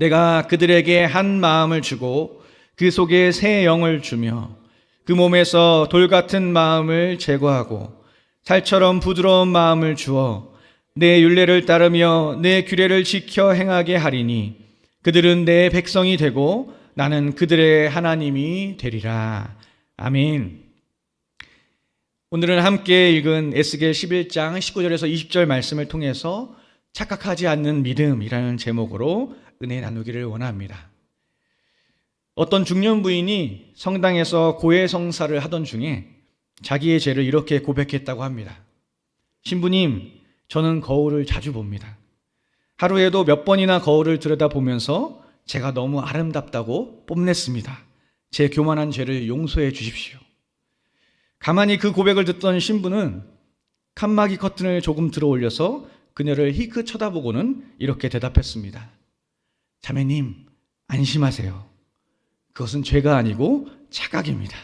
내가 그들에게 한 마음을 주고 그 속에 새 영을 주며 그 몸에서 돌 같은 마음을 제거하고 살처럼 부드러운 마음을 주어 내 윤례를 따르며 내 규례를 지켜 행하게 하리니 그들은 내 백성이 되고 나는 그들의 하나님이 되리라. 아멘. 오늘은 함께 읽은 에스겔 11장 19절에서 20절 말씀을 통해서 착각하지 않는 믿음이라는 제목으로 은혜 나누기를 원합니다. 어떤 중년 부인이 성당에서 고해 성사를 하던 중에 자기의 죄를 이렇게 고백했다고 합니다. 신부님, 저는 거울을 자주 봅니다. 하루에도 몇 번이나 거울을 들여다보면서 제가 너무 아름답다고 뽐냈습니다. 제 교만한 죄를 용서해 주십시오. 가만히 그 고백을 듣던 신부는 칸막이 커튼을 조금 들어 올려서 그녀를 희끗 쳐다보고는 이렇게 대답했습니다. 자매님, 안심하세요. 그것은 죄가 아니고 착각입니다.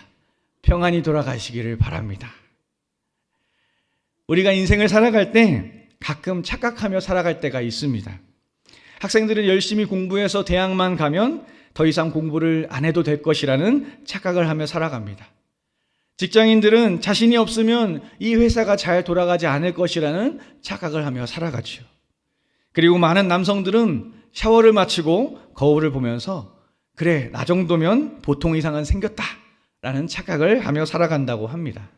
평안히 돌아가시기를 바랍니다. 우리가 인생을 살아갈 때 가끔 착각하며 살아갈 때가 있습니다. 학생들은 열심히 공부해서 대학만 가면 더 이상 공부를 안 해도 될 것이라는 착각을 하며 살아갑니다. 직장인들은 자신이 없으면 이 회사가 잘 돌아가지 않을 것이라는 착각을 하며 살아가지요. 그리고 많은 남성들은 샤워를 마치고 거울을 보면서 그래, 나 정도면 보통 이상은 생겼다. 라는 착각을 하며 살아간다고 합니다.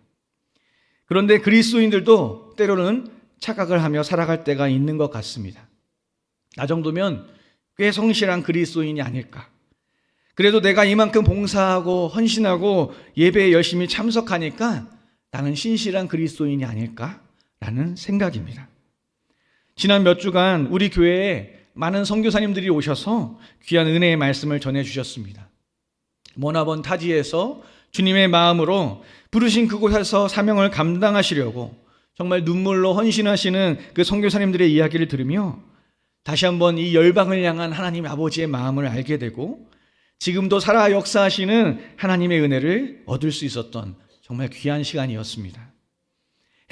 그런데 그리스도인들도 때로는 착각을 하며 살아갈 때가 있는 것 같습니다. 나 정도면 꽤 성실한 그리스도인이 아닐까. 그래도 내가 이만큼 봉사하고 헌신하고 예배에 열심히 참석하니까 나는 신실한 그리스도인이 아닐까라는 생각입니다. 지난 몇 주간 우리 교회에 많은 선교사님들이 오셔서 귀한 은혜의 말씀을 전해 주셨습니다. 모나본 타지에서 주님의 마음으로 부르신 그곳에서 사명을 감당하시려고 정말 눈물로 헌신하시는 그 선교사님들의 이야기를 들으며 다시 한번 이 열방을 향한 하나님 아버지의 마음을 알게 되고 지금도 살아 역사하시는 하나님의 은혜를 얻을 수 있었던 정말 귀한 시간이었습니다.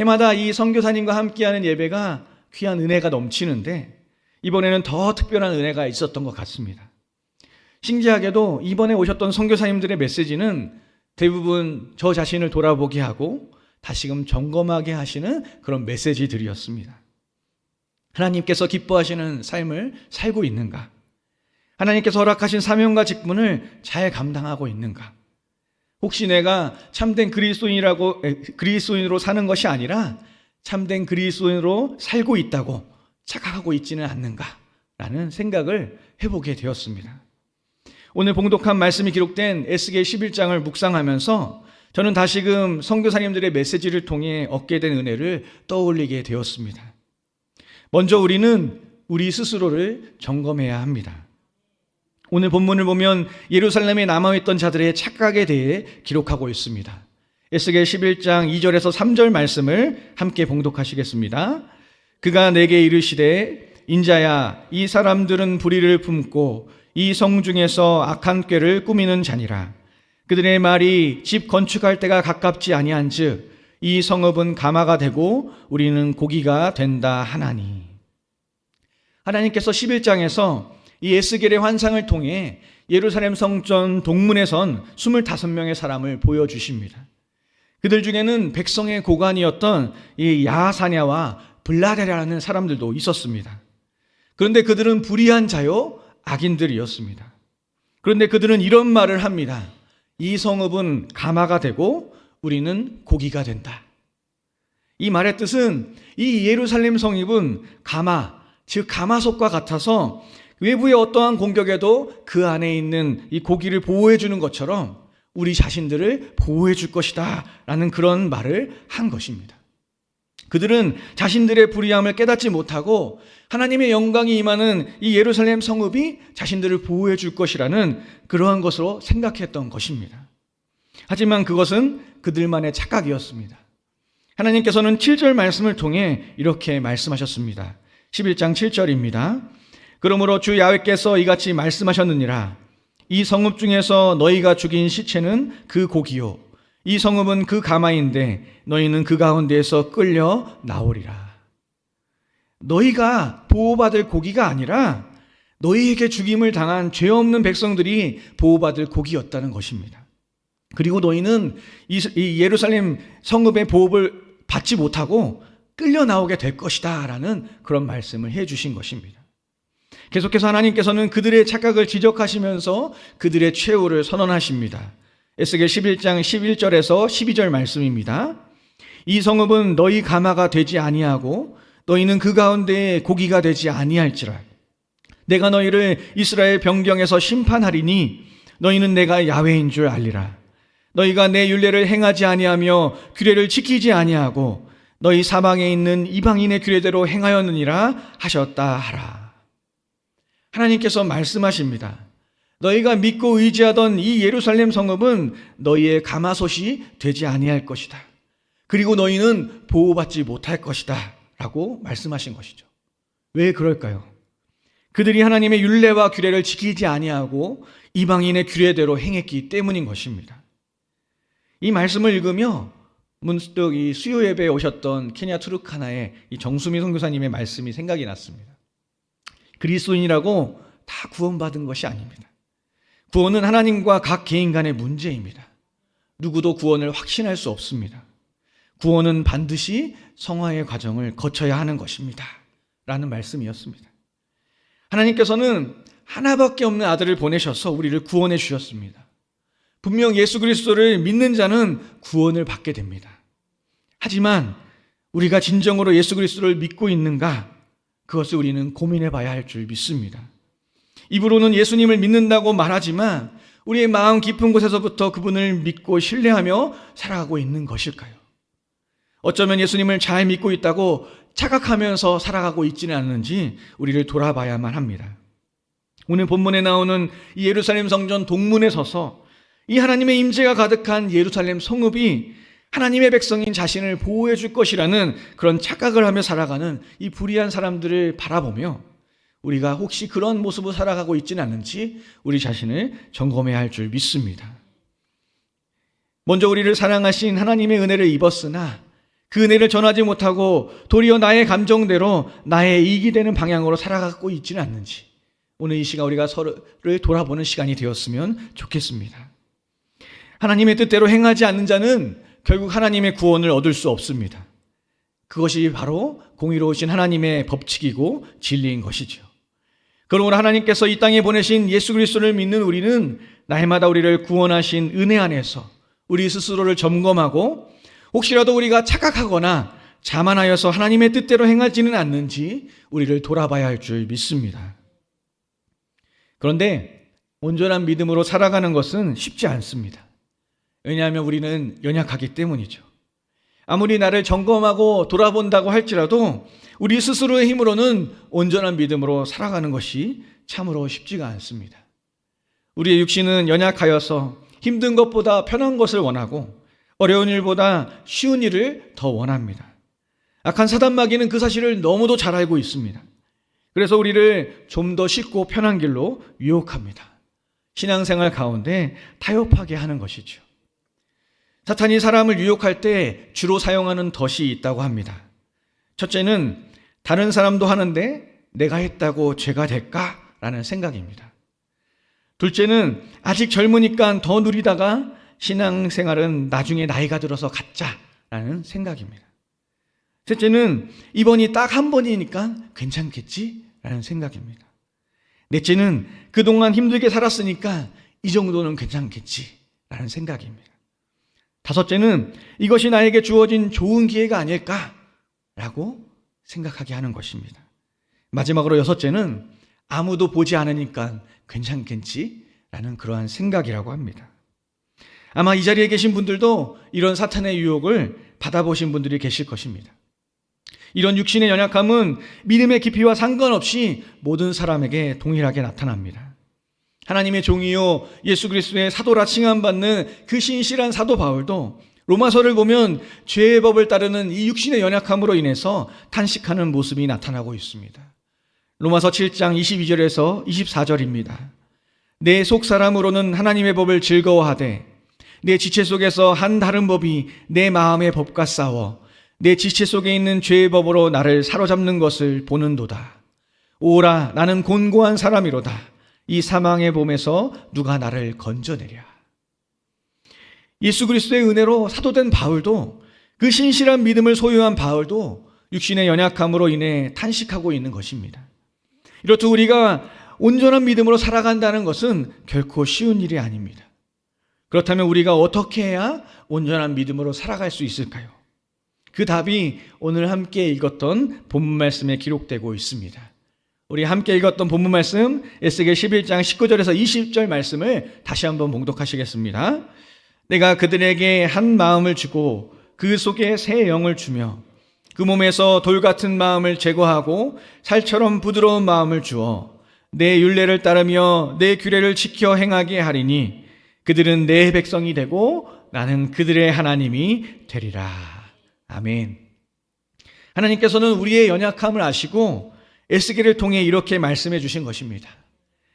해마다 이 선교사님과 함께하는 예배가 귀한 은혜가 넘치는데 이번에는 더 특별한 은혜가 있었던 것 같습니다. 신기하게도 이번에 오셨던 선교사님들의 메시지는 대부분 저 자신을 돌아보게 하고 다시금 점검하게 하시는 그런 메시지들이었습니다. 하나님께서 기뻐하시는 삶을 살고 있는가? 하나님께서 허락하신 사명과 직분을 잘 감당하고 있는가? 혹시 내가 참된 그리스도인이라고 그리스도인으로 사는 것이 아니라 참된 그리스도인으로 살고 있다고 착각하고 있지는 않는가라는 생각을 해보게 되었습니다. 오늘 봉독한 말씀이 기록된 에스겔 11장을 묵상하면서 저는 다시금 선교사님들의 메시지를 통해 얻게 된 은혜를 떠올리게 되었습니다. 먼저 우리는 우리 스스로를 점검해야 합니다. 오늘 본문을 보면 예루살렘에 남아있던 자들의 착각에 대해 기록하고 있습니다. 에스겔 11장 2절에서 3절 말씀을 함께 봉독하시겠습니다. 그가 내게 이르시되 인자야 이 사람들은 불의를 품고 이 성 중에서 악한 꾀를 꾸미는 자니라. 그들의 말이 집 건축할 때가 가깝지 아니한즉 이 성읍은 가마가 되고 우리는 고기가 된다 하나니. 하나님께서 11장에서 이 에스겔의 환상을 통해 예루살렘 성전 동문에선 25명의 사람을 보여주십니다. 그들 중에는 백성의 고관이었던 이 야사냐와 블라데라는 사람들도 있었습니다. 그런데 그들은 불의한 자요, 악인들이었습니다. 그런데 그들은 이런 말을 합니다. 이 성읍은 가마가 되고 우리는 고기가 된다. 이 말의 뜻은 이 예루살렘 성읍은 가마, 즉 가마솥과 같아서 외부의 어떠한 공격에도 그 안에 있는 이 고기를 보호해 주는 것처럼 우리 자신들을 보호해 줄 것이다. 라는 그런 말을 한 것입니다. 그들은 자신들의 불의함을 깨닫지 못하고 하나님의 영광이 임하는 이 예루살렘 성읍이 자신들을 보호해 줄 것이라는 그러한 것으로 생각했던 것입니다. 하지만 그것은 그들만의 착각이었습니다. 하나님께서는 7절 말씀을 통해 이렇게 말씀하셨습니다. 11장 7절입니다. 그러므로 주 야훼께서 이같이 말씀하셨느니라. 이 성읍 중에서 너희가 죽인 시체는 그 고기요. 이 성읍은 그 가마인데 너희는 그 가운데에서 끌려 나오리라. 너희가 보호받을 고기가 아니라 너희에게 죽임을 당한 죄 없는 백성들이 보호받을 곡이었다는 것입니다. 그리고 너희는 이이 예루살렘 성읍의 보호를 받지 못하고 끌려 나오게 될 것이다 라는 그런 말씀을 해 주신 것입니다. 계속해서 하나님께서는 그들의 착각을 지적하시면서 그들의 최후를 선언하십니다. 에스겔 11장 11절에서 12절 말씀입니다. 이 성읍은 너희 가마가 되지 아니하고 너희는 그 가운데에 고기가 되지 아니할지라 내가 너희를 이스라엘 변경에서 심판하리니 너희는 내가 야훼인 줄 알리라 너희가 내 율례를 행하지 아니하며 규례를 지키지 아니하고 너희 사방에 있는 이방인의 규례대로 행하였느니라 하셨다 하라 하나님께서 말씀하십니다. 너희가 믿고 의지하던 이 예루살렘 성읍은 너희의 가마솥이 되지 아니할 것이다. 그리고 너희는 보호받지 못할 것이다. 라고 말씀하신 것이죠. 왜 그럴까요? 그들이 하나님의 율례와 규례를 지키지 아니하고 이방인의 규례대로 행했기 때문인 것입니다. 이 말씀을 읽으며 문득 이 수요 예배에 오셨던 케냐 투르카나의 이 정수미 선교사님의 말씀이 생각이 났습니다. 그리스도인이라고 다 구원받은 것이 아닙니다. 구원은 하나님과 각 개인 간의 문제입니다. 누구도 구원을 확신할 수 없습니다. 구원은 반드시 성화의 과정을 거쳐야 하는 것입니다. 라는 말씀이었습니다. 하나님께서는 하나밖에 없는 아들을 보내셔서 우리를 구원해 주셨습니다. 분명 예수 그리스도를 믿는 자는 구원을 받게 됩니다. 하지만 우리가 진정으로 예수 그리스도를 믿고 있는가? 그것을 우리는 고민해 봐야 할 줄 믿습니다. 입으로는 예수님을 믿는다고 말하지만 우리의 마음 깊은 곳에서부터 그분을 믿고 신뢰하며 살아가고 있는 것일까요? 어쩌면 예수님을 잘 믿고 있다고 착각하면서 살아가고 있지는 않는지 우리를 돌아봐야만 합니다. 오늘 본문에 나오는 이 예루살렘 성전 동문에 서서 이 하나님의 임재가 가득한 예루살렘 성읍이 하나님의 백성인 자신을 보호해 줄 것이라는 그런 착각을 하며 살아가는 이 불의한 사람들을 바라보며 우리가 혹시 그런 모습으로 살아가고 있지는 않는지 우리 자신을 점검해야 할 줄 믿습니다. 먼저 우리를 사랑하신 하나님의 은혜를 입었으나 그 은혜를 전하지 못하고 도리어 나의 감정대로 나의 이익이 되는 방향으로 살아가고 있지는 않는지 오늘 이 시간 우리가 서로를 돌아보는 시간이 되었으면 좋겠습니다. 하나님의 뜻대로 행하지 않는 자는 결국 하나님의 구원을 얻을 수 없습니다. 그것이 바로 공의로우신 하나님의 법칙이고 진리인 것이죠. 그러므로 하나님께서 이 땅에 보내신 예수 그리스도를 믿는 우리는 날마다 우리를 구원하신 은혜 안에서 우리 스스로를 점검하고 혹시라도 우리가 착각하거나 자만하여서 하나님의 뜻대로 행하지는 않는지 우리를 돌아봐야 할 줄 믿습니다. 그런데 온전한 믿음으로 살아가는 것은 쉽지 않습니다. 왜냐하면 우리는 연약하기 때문이죠. 아무리 나를 점검하고 돌아본다고 할지라도 우리 스스로의 힘으로는 온전한 믿음으로 살아가는 것이 참으로 쉽지가 않습니다. 우리의 육신은 연약하여서 힘든 것보다 편한 것을 원하고 어려운 일보다 쉬운 일을 더 원합니다. 악한 사단 마귀는 그 사실을 너무도 잘 알고 있습니다. 그래서 우리를 좀 더 쉽고 편한 길로 유혹합니다. 신앙생활 가운데 타협하게 하는 것이죠. 사탄이 사람을 유혹할 때 주로 사용하는 덫이 있다고 합니다. 첫째는 다른 사람도 하는데 내가 했다고 죄가 될까? 라는 생각입니다. 둘째는 아직 젊으니까 더 누리다가 신앙생활은 나중에 나이가 들어서 갖자라는 생각입니다. 셋째는 이번이 딱 한 번이니까 괜찮겠지라는 생각입니다. 넷째는 그동안 힘들게 살았으니까 이 정도는 괜찮겠지라는 생각입니다. 다섯째는 이것이 나에게 주어진 좋은 기회가 아닐까라고 생각하게 하는 것입니다. 마지막으로 여섯째는 아무도 보지 않으니까 괜찮겠지라는 그러한 생각이라고 합니다. 아마 이 자리에 계신 분들도 이런 사탄의 유혹을 받아보신 분들이 계실 것입니다. 이런 육신의 연약함은 믿음의 깊이와 상관없이 모든 사람에게 동일하게 나타납니다. 하나님의 종이요 예수 그리스도의 사도라 칭함받는 그 신실한 사도 바울도 로마서를 보면 죄의 법을 따르는 이 육신의 연약함으로 인해서 탄식하는 모습이 나타나고 있습니다. 로마서 7장 22절에서 24절입니다. 내 속 사람으로는 하나님의 법을 즐거워하되 내 지체 속에서 한 다른 법이 내 마음의 법과 싸워 내 지체 속에 있는 죄의 법으로 나를 사로잡는 것을 보는도다. 오라 나는 곤고한 사람이로다. 이 사망의 봄에서 누가 나를 건져내랴. 예수 그리스도의 은혜로 사도된 바울도 그 신실한 믿음을 소유한 바울도 육신의 연약함으로 인해 탄식하고 있는 것입니다. 이렇듯 우리가 온전한 믿음으로 살아간다는 것은 결코 쉬운 일이 아닙니다. 그렇다면 우리가 어떻게 해야 온전한 믿음으로 살아갈 수 있을까요? 그 답이 오늘 함께 읽었던 본문 말씀에 기록되고 있습니다. 우리 함께 읽었던 본문 말씀 에스겔 11장 19절에서 20절 말씀을 다시 한번 봉독하시겠습니다. 내가 그들에게 한 마음을 주고 그 속에 새 영을 주며 그 몸에서 돌 같은 마음을 제거하고 살처럼 부드러운 마음을 주어 내 율례를 따르며 내 규례를 지켜 행하게 하리니 그들은 내 백성이 되고 나는 그들의 하나님이 되리라. 아멘. 하나님께서는 우리의 연약함을 아시고 에스겔을 통해 이렇게 말씀해 주신 것입니다.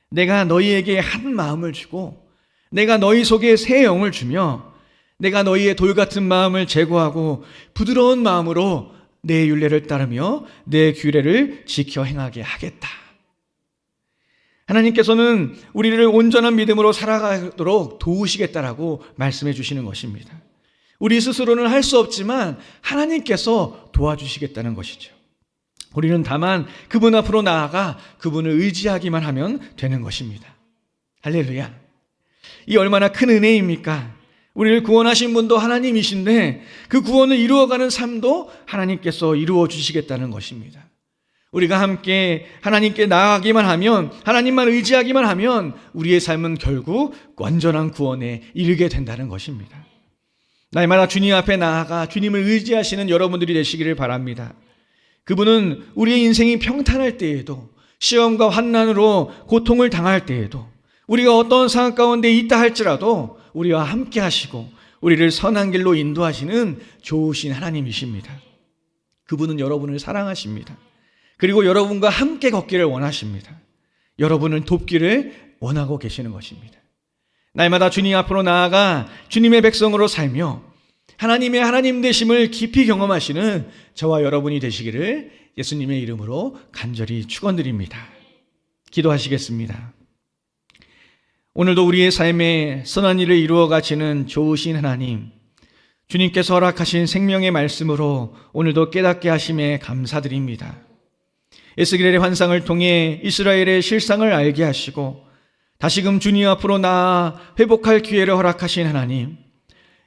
내가 너희에게 한 마음을 주고 내가 너희 속에 새 영을 주며 내가 너희의 돌 같은 마음을 제거하고 부드러운 마음으로 내 율례를 따르며 내 규례를 지켜 행하게 하겠다. 하나님께서는 우리를 온전한 믿음으로 살아가도록 도우시겠다라고 말씀해 주시는 것입니다. 우리 스스로는 할 수 없지만 하나님께서 도와주시겠다는 것이죠. 우리는 다만 그분 앞으로 나아가 그분을 의지하기만 하면 되는 것입니다. 할렐루야. 이 얼마나 큰 은혜입니까? 우리를 구원하신 분도 하나님이신데 그 구원을 이루어가는 삶도 하나님께서 이루어 주시겠다는 것입니다. 우리가 함께 하나님께 나아가기만 하면 하나님만 의지하기만 하면 우리의 삶은 결국 완전한 구원에 이르게 된다는 것입니다. 날마다 주님 앞에 나아가 주님을 의지하시는 여러분들이 되시기를 바랍니다. 그분은 우리의 인생이 평탄할 때에도 시험과 환난으로 고통을 당할 때에도 우리가 어떤 상황 가운데 있다 할지라도 우리와 함께 하시고 우리를 선한 길로 인도하시는 좋으신 하나님이십니다. 그분은 여러분을 사랑하십니다. 그리고 여러분과 함께 걷기를 원하십니다. 여러분을 돕기를 원하고 계시는 것입니다. 날마다 주님 앞으로 나아가 주님의 백성으로 살며 하나님의 하나님 되심을 깊이 경험하시는 저와 여러분이 되시기를 예수님의 이름으로 간절히 축원드립니다. 기도하시겠습니다. 오늘도 우리의 삶에 선한 일을 이루어 가시는 좋으신 하나님, 주님께서 허락하신 생명의 말씀으로 오늘도 깨닫게 하심에 감사드립니다. 에스겔의 환상을 통해 이스라엘의 실상을 알게 하시고 다시금 주님 앞으로 나아 회복할 기회를 허락하신 하나님,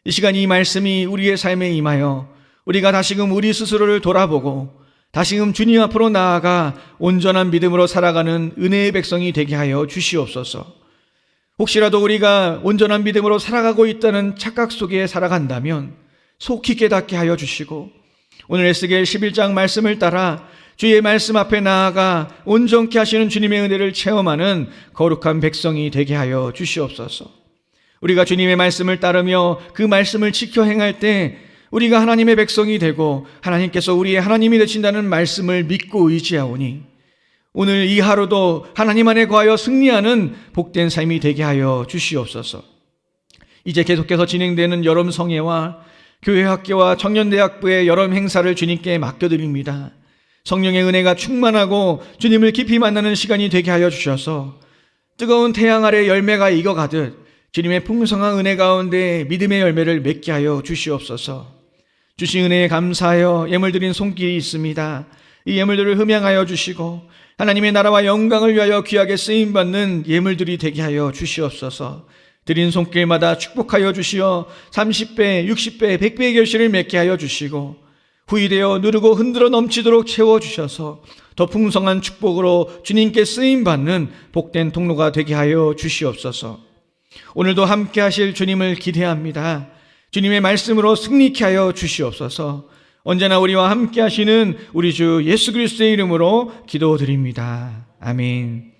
이 시간 이 말씀이 우리의 삶에 임하여 우리가 다시금 우리 스스로를 돌아보고 다시금 주님 앞으로 나아가 온전한 믿음으로 살아가는 은혜의 백성이 되게 하여 주시옵소서. 혹시라도 우리가 온전한 믿음으로 살아가고 있다는 착각 속에 살아간다면 속히 깨닫게 하여 주시고 오늘 에스겔 11장 말씀을 따라 주의 말씀 앞에 나아가 온전케 하시는 주님의 은혜를 체험하는 거룩한 백성이 되게 하여 주시옵소서. 우리가 주님의 말씀을 따르며 그 말씀을 지켜 행할 때 우리가 하나님의 백성이 되고 하나님께서 우리의 하나님이 되신다는 말씀을 믿고 의지하오니 오늘 이 하루도 하나님 안에 거하여 승리하는 복된 삶이 되게 하여 주시옵소서. 이제 계속해서 진행되는 여름 성회와 교회 학교와 청년대학부의 여름 행사를 주님께 맡겨드립니다. 성령의 은혜가 충만하고 주님을 깊이 만나는 시간이 되게 하여 주셔서 뜨거운 태양 아래 열매가 익어가듯 주님의 풍성한 은혜 가운데 믿음의 열매를 맺게 하여 주시옵소서. 주신 은혜에 감사하여 예물 드린 손길이 있습니다. 이 예물들을 흠양하여 주시고 하나님의 나라와 영광을 위하여 귀하게 쓰임 받는 예물들이 되게 하여 주시옵소서. 드린 손길마다 축복하여 주시어 30배, 60배, 100배의 결실을 맺게 하여 주시고 후이되어 누르고 흔들어 넘치도록 채워 주셔서 더 풍성한 축복으로 주님께 쓰임 받는 복된 통로가 되게 하여 주시옵소서. 오늘도 함께 하실 주님을 기대합니다. 주님의 말씀으로 승리케 하여 주시옵소서. 언제나 우리와 함께 하시는 우리 주 예수 그리스도의 이름으로 기도드립니다. 아멘.